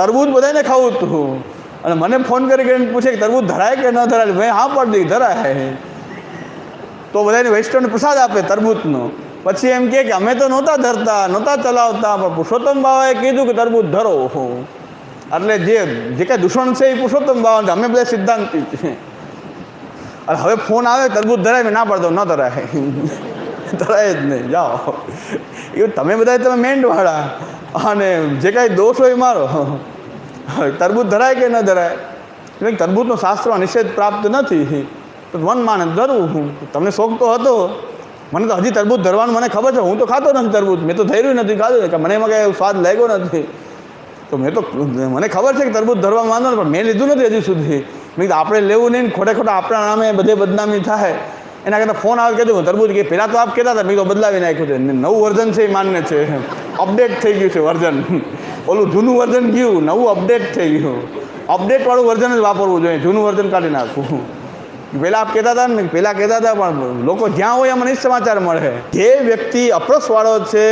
તરબૂચ બધાને ખાવું હતું અને મને ફોન કરી કરીને પૂછે કે તરબૂજ ધરાય કે ન ધરાય? મેં હા પાડી દીધી, ધરાય. તો બધાને વૈષ્ણવને પ્રસાદ આપે તરબૂજનો પછી એમ કે અમે તો નહોતા ધરતા, નહોતા ચલાવતા, પણ પુરુષોત્તમ બાવાએ કીધું કે તરબૂજ ધરો. એટલે જે જે કાંઈ દૂષણ છે એ પુરુષોત્તમ બાવા અમે બધા સિદ્ધાંતિ છે અને હવે ફોન આવે તરબૂજ ધરાય ના પડતો, ન ધરાય. ધરાય જ નહીં. જાઓ. એવું તમે બધા તમે મેન્ડવાળા અને જે કાંઈ દોષ હોય એ મારો. તરબૂત ધરાય કે ન ધરાય? એટલે તરબૂતનો શાસ્ત્રો નિષેધ પ્રાપ્ત નથી. તો મન માને ધરવું તમને શોખ તો હતો. મને તો હજી તરબૂત ધરવાનું મને ખબર છે. હું તો ખાતો નથી તરબૂત મેં તો ધર્યું નથી, ખાધું કે મને એમાં કાંઈ સ્વાદ લાગ્યો નથી. તો મેં તો મને ખબર છે કે તરબૂચ ધરવા માંગો પણ મેં લીધું નથી હજી સુધી. મેં આપણે લેવું નહીં ખોટે ખોટા આપણા નામે બધે બદનામી થાય. એના કરતાં ફોન આવે કીધું તરબૂજ કે પહેલાં તો આપ કહેતા હતા. મેં તો બદલાવી નાખ્યું છે. નવું વર્ઝન છે એ માન્ય છે. અપડેટ થઈ ગયું છે વર્ઝન. ઓલું જૂનું વર્ઝન ગયું નવું અપડેટ થઈ ગયું. અપડેટવાળું વર્ઝન જ વાપરવું જોઈએ જૂનું વર્ઝન કાઢી નાખવું. પહેલાં આપ કહેતા હતા ને પહેલાં કહેતા હતા પણ લોકો જ્યાં હોય મને નહીં સમાચાર મળે. જે વ્યક્તિ અપ્રસવાળો છે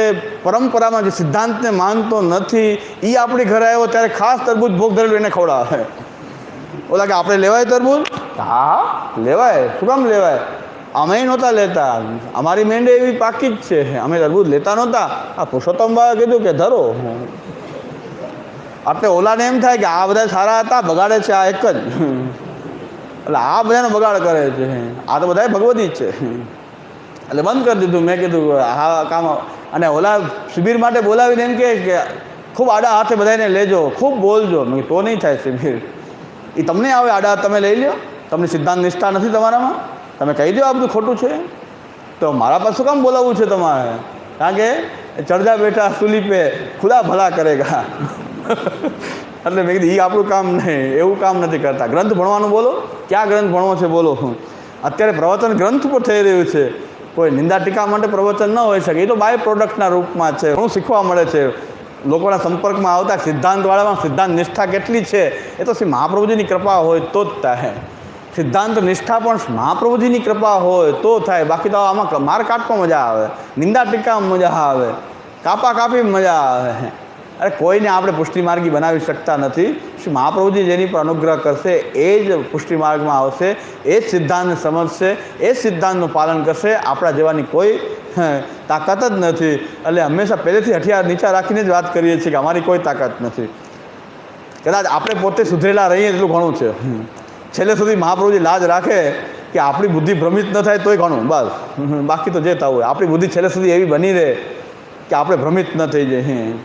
પરંપરામાં જે સિદ્ધાંતને માનતો નથી એ આપણી ઘરે આવ્યો ત્યારે ખાસ તરબૂજ ભોગ ધરેલું એને ખવડાવે. ઓલા કે આપણે લેવાય તરબૂજ હા. લેવાય. શું કામ લેવાય? અમે નહોતા લેતા. અમારી મેંડે એવી પાકી જ છે. અમે તરબૂચ લેતા નહોતા. આ પુરુષોત્તમ બાબા કીધું કે ધરો. આપણે ઓલાને એમ થાય કે આ બધા સારા હતા, બગાડે છે આ એક જ. એટલે આ બધાને બગાડ કરે છે. આ તો બધા ભગવતી જ છે. એટલે બંધ કરી દીધું. મેં કીધું હા, કામ અને ઓલા શિબિર માટે બોલાવીને એમ કે ખૂબ આડા હાથે બધાને લેજો. ખૂબ બોલજો. મેં તો નહીં થાય શિબિર. એ તમને આવે આડા તમે લઈ લ્યો. તમને સિદ્ધાંત નિષ્ઠા નથી તમારામાં? તમે કહી દો આ બધું ખોટું છે? તો મારા પાસે કામ બોલાવવું છે તમારે? કારણ કે ચડજા બેઠા સુલી પે ખુદા ભલા કરેગા. એટલે મેં કીધું એ આપણું કામ નહીં, એવું કામ નથી કરતા. ગ્રંથ ભણવાનું બોલો? ક્યાં ગ્રંથ ભણવો છે બોલો? અત્યારે પ્રવચન ગ્રંથ પર થઈ રહ્યું છે. કોઈ નિંદા ટીકા માટે પ્રવચન ન હોઈ શકે. એ તો બાય પ્રોડક્ટના રૂપમાં છે. ઘણું શીખવા મળે છે. લોકોના સંપર્કમાં આવતા સિદ્ધાંતવાળામાં સિદ્ધાંત નિષ્ઠા કેટલી છે? એ તો શ્રી મહાપ્રભુજીની કૃપા હોય તો જ થાય. સિદ્ધાંત નિષ્ઠા પણ મહાપ્રભુજીની કૃપા હોય તો થાય. બાકી તો આમાં માર કાટમાં મજા આવે. નિંદા ટીકામાં મજા આવે. કાપા કાપી મજા આવે. અરે કોઈને આપણે પુષ્ટિમાર્ગી બનાવી શકતા નથી. શ્રી મહાપ્રભુજી જેની પર અનુગ્રહ કરશે, એ જ પુષ્ટિમાર્ગમાં આવશે, એ જ સિદ્ધાંતને સમજશે, એ સિદ્ધાંતનું પાલન કરશે. આપણા જેવાની કોઈ તાકાત જ નથી. એટલે હંમેશા પહેલેથી હઠિયાર નીચા રાખીને જ વાત કરીએ છીએ કે અમારી કોઈ તાકાત નથી. કદાચ આપણે પોતે સુધરેલા રહીએ એટલું ઘણું છે. છેલ્લે સુધી મહાપ્રભુજી લાજ રાખે કે આપણી બુદ્ધિ ભ્રમિત ન થાય તોય ઘણું, બસ. બાકી તો જે થવું હોય. આપણી બુદ્ધિ છેલ્લે સુધી એવી બની રહે કે આપણે ભ્રમિત ન થઈ જઈએ.